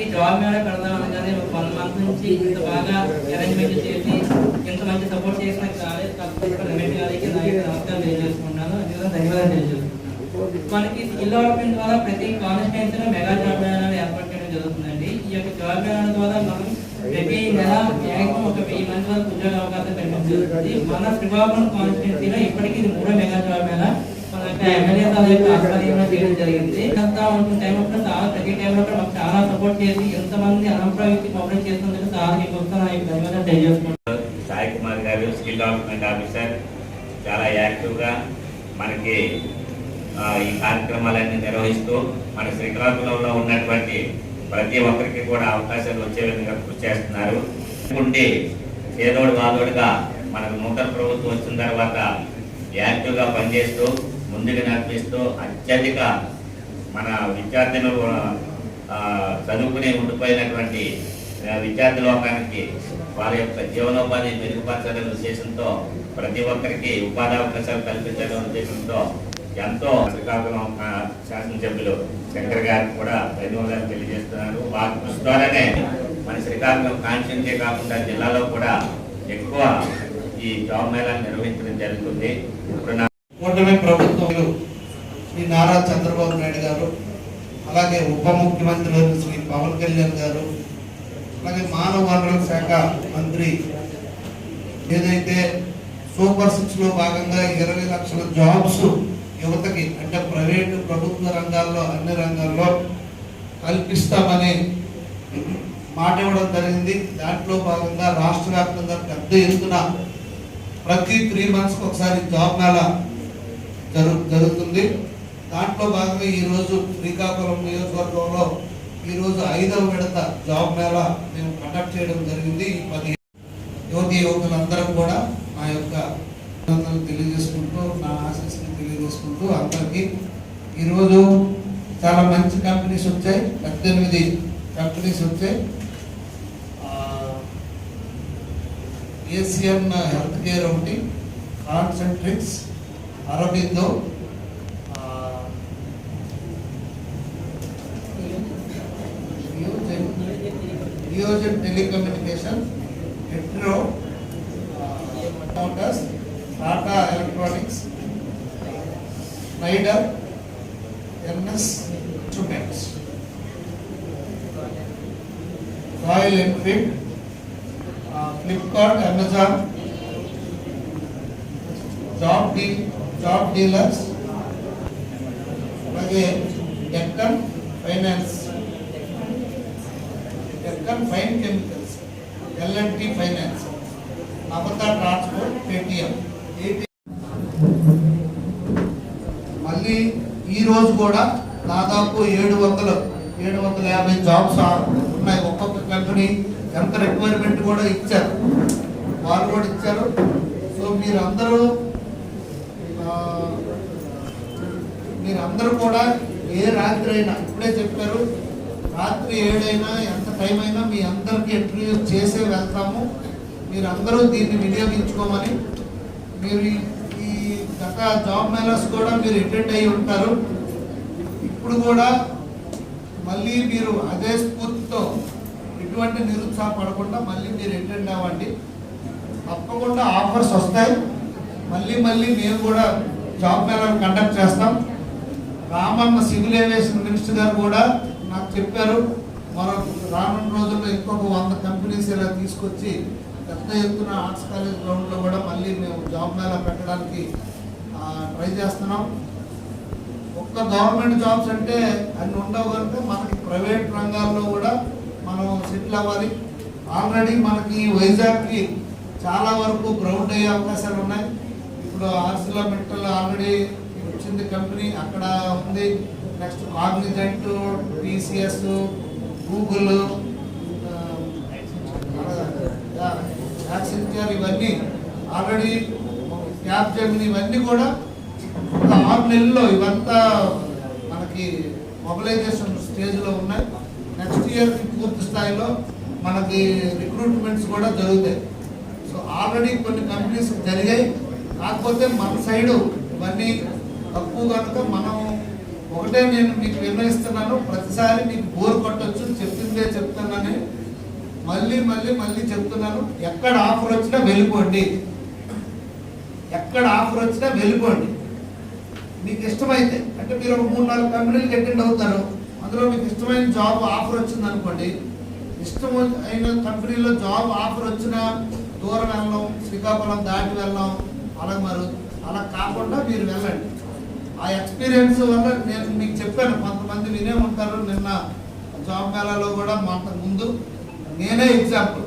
మనకి జాబ్ మీద పెడదాం అనగానే వన్ మంత్ నుంచి ఇంత బాగా అరేంజ్మెంట్ చేసి ఇంత మంచి సపోర్ట్ చేసిన కాలేజ్ రమేష్ గారికి నమస్కారం తెలియజేసుకుంటున్నాను. అందుకని ధన్యవాదాలు తెలియజేసుకుంటున్నాను. మనకి స్కిల్ డెవలప్మెంట్ ద్వారా ప్రతి కాన్స్టిట్యూన్సీలో మెగా జాబ్ మేళాలు ఏర్పాటు చేయడం జరుగుతుందండి. ఈ యొక్క జాబ్ మేళాల ద్వారా మనం ప్రతి నెల మ్యాక్సిమం ఒక వెయ్యి మంది వరకు ఉద్యోగ అవకాశం కల్పించబడుతుంది మన శ్రీకాకుళం కాన్స్టిట్యున్సీలో ఇప్పటికీ ఇది మూడో mega job mela. MLA sir యొక్క ఆధ్వర్యంలో చేయడం జరిగింది. అంతా ఉంటుంది టైంలో అప్పుడు చాలా ప్రతి టైంలో కూడా మాకు చాలా సపోర్ట్ చేసి ఎంతమంది అనంప్రవృత్తి పబ్లిక్ చేస్తున్నందుకు సార్ మీకు వస్తాను నా ధన్యవాదాలు తెలియజేసుకుంటున్నాను. సాయి కుమార్ గారు స్కిల్ డెవలప్మెంట్ ఆఫీసర్ చాలా యాక్టివ్గా మనకి ఆ, ఈ కార్యక్రమాలన్నీ నిర్వహిస్తూ మన శ్రీకాకుళంలో ఉన్నటువంటి ప్రతి ఒక్కరికి కూడా అవకాశాలు వచ్చే విధంగా కృషి చేస్తున్నారు. ఉండి పేదోడు వాదోడుగా మనకు నూతన ప్రభుత్వం వచ్చిన తర్వాత యాక్టివ్గా పనిచేస్తూ ముందుకు నడిపిస్తూ అత్యధిక మన విద్యార్థులు చదువుకునే చదువుకుని ఉండిపోయినటువంటి విద్యార్థి లోకానికి వారి యొక్క జీవనోపాధి మెరుగుపరచాలనే ఉద్దేశంతో ప్రతి ఒక్కరికి ఉపాధి అవకాశాలు కల్పించాలనే ఉద్దేశంతో ఎంతో శ్రీకాకుళం శాసనసభ్యులు శంకర్ గారికి కూడా ధన్యవాదాలు తెలియజేస్తున్నారు. వారి కృషి ద్వారానే మన శ్రీకాకుళం కాన్స్టిట్యూన్సీ కాకుండా జిల్లాలో కూడా ఎక్కువ ఈ జాబ్ మేళాలు నిర్వహించడం జరుగుతుంది. ఇప్పుడు నా కూటమి ప్రభుత్వంలో శ్రీ నారా చంద్రబాబు నాయుడు గారు అలాగే ఉప ముఖ్యమంత్రి శ్రీ పవన్ కళ్యాణ్ గారు అలాగే మానవ వనరుల శాఖ మంత్రి ఏదైతే సూపర్ సిక్స్లో భాగంగా ఇరవై లక్షల జాబ్స్ యువతకి అంటే ప్రైవేటు ప్రభుత్వ రంగాల్లో అన్ని రంగాల్లో కల్పిస్తామని మాట ఇవ్వడం జరిగింది. దాంట్లో భాగంగా రాష్ట్ర వ్యాప్తంగా పెద్ద ఎత్తున ప్రతి త్రీ మంత్స్కి ఒకసారి జాబ్ మేళా జరు జరుగుతుంది. దాంట్లో భాగంగా ఈరోజు శ్రీకాకుళం నియోజకవర్గంలో ఈరోజు ఐదవ విడత జాబ్ మేళా మేము కండక్ట్ చేయడం జరిగింది. ఈ పది యువతి యువకులందరూ కూడా నా యొక్క తెలియజేసుకుంటూ నా ఆశీస్సులు తెలియజేసుకుంటూ అందరికీ ఈరోజు చాలా మంచి కంపెనీస్ వచ్చాయి. పద్దెనిమిది కంపెనీస్ వచ్చాయి. ఏసియన్ హెల్త్ కేర్ ఒకటి కాన్సెంట్రిక్స్ అరబిందో ఆ, నియోజన్ telecommunication Hetero motors Tata electronics Schneider NS instruments. Royal Enfield Flipkart Amazon job D job dealers అలాగే Deccan finance Deccan fine chemicals LNT finance Navata transport Paytm మళ్ళీ ఈరోజు కూడా దాదాపు ఏడు వందలు ఏడు వందల యాభై జాబ్స్ ఉన్నాయి. ఒక్కొక్క కంపెనీ ఎంత రిక్వైర్మెంట్ కూడా ఇచ్చారు. వాళ్ళు కూడా ఇచ్చారు. సో మీరందరూ అందరూ మీరందరూ కూడా ఏ రాత్రి అయినా ఇప్పుడే చెప్పారు రాత్రి ఏడైనా ఎంత టైం అయినా మీ అందరికీ ఇంటర్వ్యూ చేసే వెళ్తాము. మీరందరూ దీన్ని వినియోగించుకోమని మీరు ఈ- గత జాబ్ మేళాస్ కూడా మీరు అటెండ్ అయి ఉంటారు. ఇప్పుడు కూడా మళ్ళీ మీరు అదే స్ఫూర్తితో ఎటువంటి నిరుత్సాహపడకుండా మళ్ళీ మీరు అటెండ్ అవ్వండి. తప్పకుండా ఆఫర్స్ వస్తాయి. మళ్ళీ మళ్ళీ మేము కూడా జాబ్ మేళాలు కండక్ట్ చేస్తాం. రామన్న సివిల్ ఏవియేషన్ మినిస్టర్ గారు కూడా నాకు చెప్పారు మరో రానున్న రోజుల్లో ఇంకొక వంద కంపెనీస్ ఇలా తీసుకొచ్చి పెద్ద ఎత్తున ఆర్ట్స్ కాలేజ్ గ్రౌండ్లో కూడా మళ్ళీ మేము జాబ్ మేళా పెట్టడానికి ట్రై చేస్తున్నాం. ఒక్క గవర్నమెంట్ జాబ్స్ అంటే అన్ని ఉండవు కనుక మనకి ప్రైవేట్ రంగాల్లో కూడా మనం సెటిల్ అవ్వాలి. ఆల్రెడీ మనకి వైజాగ్కి చాలా వరకు గ్రౌండ్ అయ్యే అవకాశాలు ఉన్నాయి. ఇప్పుడు ఆర్సిలో మెట్టలు ఆల్రెడీ వచ్చింది కంపెనీ అక్కడ ఉంది next Cognizant TCS Google Accenture ఇవన్నీ ఆల్రెడీ క్యాబ్ జమిన్ ఇవన్నీ కూడా ఆరు నెలల్లో ఇవంతా మనకి మొబిలైజేషన్ స్టేజ్లో ఉన్నాయి. నెక్స్ట్ ఇయర్కి పూర్తి స్థాయిలో మనకి రిక్రూట్మెంట్స్ కూడా జరుగుతాయి. సో ఆల్రెడీ కొన్ని కంపెనీస్ జరిగాయి. కాకపోతే మన సైడు ఇవన్నీ తక్కువ కనుక మనం ఒకటే నేను మీకు నిర్ణయిస్తున్నాను ప్రతిసారి మీకు బోర్ కొట్టొచ్చు చెప్పిందే చెప్తున్నానని మళ్ళీ మళ్ళీ మళ్ళీ చెప్తున్నాను. ఎక్కడ ఆఫర్ వచ్చినా వెళ్ళిపోండి. ఎక్కడ ఆఫర్ వచ్చినా వెళ్ళిపోండి. మీకు ఇష్టమైతే అంటే మీరు ఒక మూడు నాలుగు కంపెనీలకు అటెండ్ అవుతారు. అందులో మీకు ఇష్టమైన జాబ్ ఆఫర్ వచ్చింది అనుకోండి. ఇష్టం అయిన కంపెనీలో జాబ్ ఆఫర్ వచ్చినా దూరం వెళ్ళడం శ్రీకాకుళం దాటి వెళ్ళడం అలా మరి అలా కాకుండా మీరు వెళ్ళండి. ఆ ఎక్స్పీరియన్స్ వల్ల నేను మీకు చెప్పాను కొంతమంది వినే ఉంటారు నిన్న జాబ్ మేళాలో కూడా మాకు ముందు నేనే ఎగ్జాంపుల్